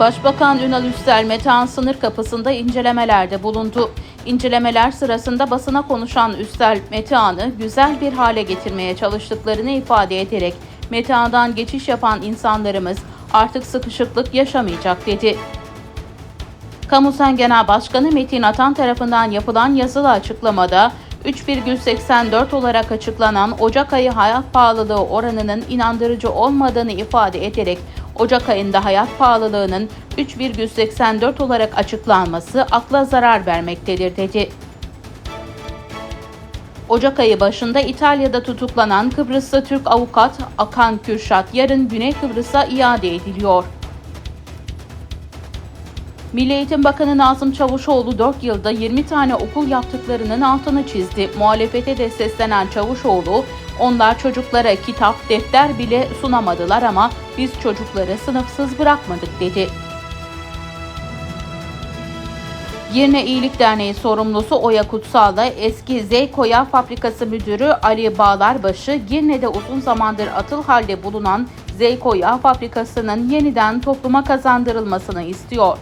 Başbakan Ünal Üstel Metehan sınır kapısında incelemelerde bulundu. İncelemeler sırasında basına konuşan Üstel, Metehan'ı güzel bir hale getirmeye çalıştıklarını ifade ederek Metehan'dan geçiş yapan insanlarımız artık sıkışıklık yaşamayacak dedi. Kamusen Genel Başkanı Metin Atan tarafından yapılan yazılı açıklamada 3,84 olarak açıklanan Ocak ayı hayat pahalılığı oranının inandırıcı olmadığını ifade ederek Ocak ayında hayat pahalılığının 3,84 olarak açıklanması akla zarar vermektedir dedi. Ocak ayı başında İtalya'da tutuklanan Kıbrıslı Türk avukat Akan Kürşat yarın Güney Kıbrıs'a iade ediliyor. Milli Eğitim Bakanı Nazım Çavuşoğlu 4 yılda 20 tane okul yaptıklarının altını çizdi. Muhalefete de seslenen Çavuşoğlu, onlar çocuklara kitap, defter bile sunamadılar ama biz çocukları sınıfsız bırakmadık dedi. Girne İyilik Derneği sorumlusu Oya Kutsal'da eski Zeykoya Fabrikası Müdürü Ali Bağlarbaşı, Girne'de uzun zamandır atıl halde bulunan Zeykoya Fabrikası'nın yeniden topluma kazandırılmasını istiyor.